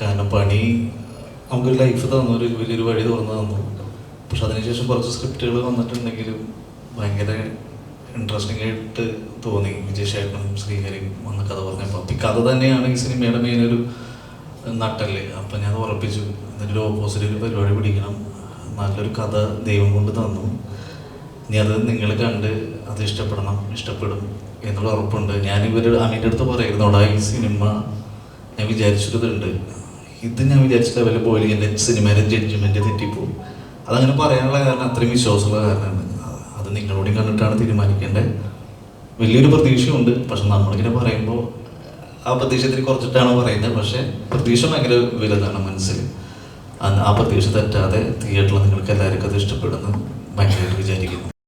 കാരണം പണി നമുക്കൊരു ലൈഫ് തന്നു ഒരു വലിയൊരു വഴി തുറന്നു തന്നു. പക്ഷെ അതിനുശേഷം കുറച്ച് സ്ക്രിപ്റ്റുകൾ വന്നിട്ടുണ്ടെങ്കിലും ഭയങ്കര ഇൻട്രസ്റ്റിംഗ് ആയിട്ട് തോന്നി. വിജയശേഖരനും ശ്രീഹരിയും വന്ന കഥ പറഞ്ഞപ്പോൾ. അപ്പം ഈ കഥ തന്നെയാണ് ഈ സിനിമയുടെ മെയിൻ ഒരു നട്ടല്ലേ അപ്പം ഞാൻ ഉറപ്പിച്ചു എന്നിട്ട് ഒരു ഓപ്പോസിറ്റ് ഒരു പരിപാടി പിടിക്കണം. നല്ലൊരു കഥ ദൈവം കൊണ്ട് തന്നു. ഇനി അത് നിങ്ങൾ കണ്ട് അത് ഇഷ്ടപ്പെടണം ഇഷ്ടപ്പെടും എന്നുള്ള ഉറപ്പുണ്ട്. ഞാൻ ഇവർ അമീന്റെ അടുത്ത് പറയുന്നോടാ ഈ സിനിമ ഞാൻ വിചാരിച്ചിട്ടുണ്ട് ഇത് ഞാൻ വിചാരിച്ചിട്ട് വല്ല പോയി എന്റെ സിനിമയിലെ ജഡ്ജ്മെന്റ് തെറ്റിപ്പോവും. അതങ്ങനെ പറയാനുള്ള കാരണം അത്രയും വിശ്വാസമുള്ള കാരണമാണ്. അത് നിങ്ങളോടും കണ്ടിട്ടാണ് തീരുമാനിക്കേണ്ടത്. വലിയൊരു പ്രതീക്ഷയുണ്ട്. പക്ഷെ നമ്മളിങ്ങനെ പറയുമ്പോൾ ആ പ്രതീക്ഷ ഇത്തിരി കുറച്ചിട്ടാണ് പറയുന്നത്. പക്ഷേ പ്രതീക്ഷ ഭയങ്കര വലുതാണ് മനസ്സിൽ. ആ പ്രതീക്ഷ തെറ്റാതെ തിയേറ്ററിൽ നിങ്ങൾക്ക് എല്ലാവർക്കും അത് ഇഷ്ടപ്പെടുന്നു. ഭയങ്കരമായിട്ട് വിചാരിക്കുന്നു.